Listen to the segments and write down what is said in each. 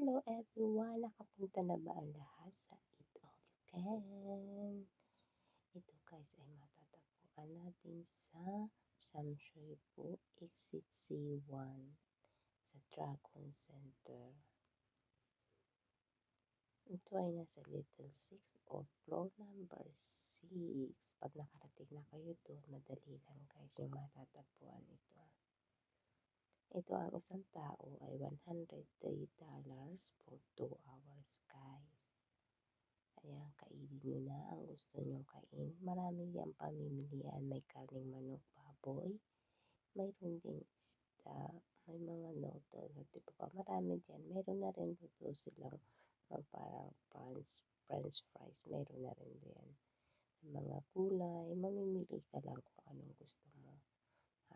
Hello everyone! Nakapunta na ba ang lahat sa Eat All You Can? Ito guys ay matatagpuan natin sa Samshoipo Exit C1 sa Dragon Center. Ito ay nasa Little 6 o floor number 6. Pag nakarating na kayo doon, madali lang guys yung matatagpuan ito. Ito ang isang tao ay $103 for 2 hours guys. Ayan, kainin nyo na ang gusto nyo kain. Marami yan pamimilian. May karning manok, baboy. Mayroon ding isda. May mga noodles at iba pa. Marami dyan. Mayroon na rin dito silang parang french, french fries. Mayroon na rin din. Mga gulay. Mamimili ka lang kung anong gusto mo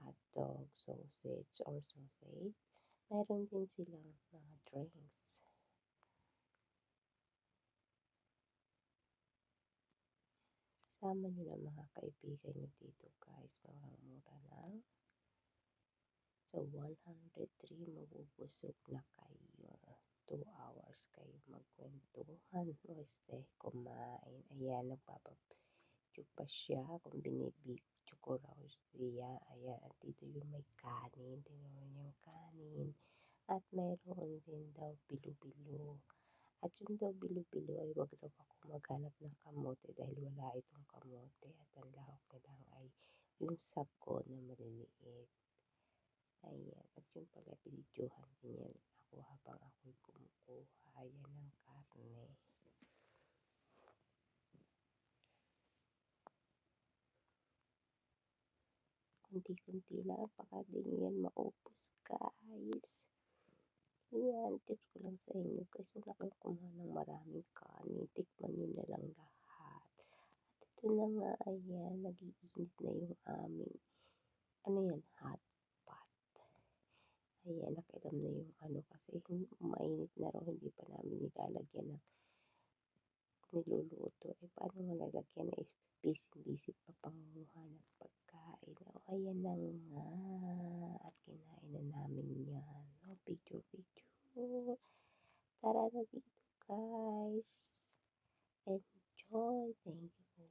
hotdog, sausage, or sausage. Meron din silang mga drinks. Sama nyo na mga kaibigan nyo dito guys. Mga mura lang. So, 103, mabubusog na kayo. 2 hours kayo magkwentuhan o stay kumain. Ayan, nagpapapicture pa siya kung binibig ko raw siya. Ayan, at dito yung may kanin. Tingnan yung kanin. At mayroon din daw bilo-bilo. At yung daw bilo-bilo ay wag daw ako maghanap ng kamote dahil wala itong kamote. At ang lahok nilang ay yung sako na maliliit. Ayan. At yung pala binidyohan din yan ako habang ako'y kumukuha. Ayan ang karne. Kunti-kunti lang baka di nyo yan maubos guys. Yan tips ko lang sa inyo guys wala kang kumuha ng maraming kanin. Tikman nyo na lang lahat. At ito na nga ayan nagiinit na yung aming ano yan hot pot. Ayan nakilam na yung ano kasi mainit na raw hindi pa namin nilalagyan ng niluluto. Eh paano nga lalagyan? Eh busy-busy pa panguha ng pagkain. O, oh, ayan na nga. At kinain na namin yan. O, oh, picture-picture. Tara na dito, guys. Enjoy. Thank you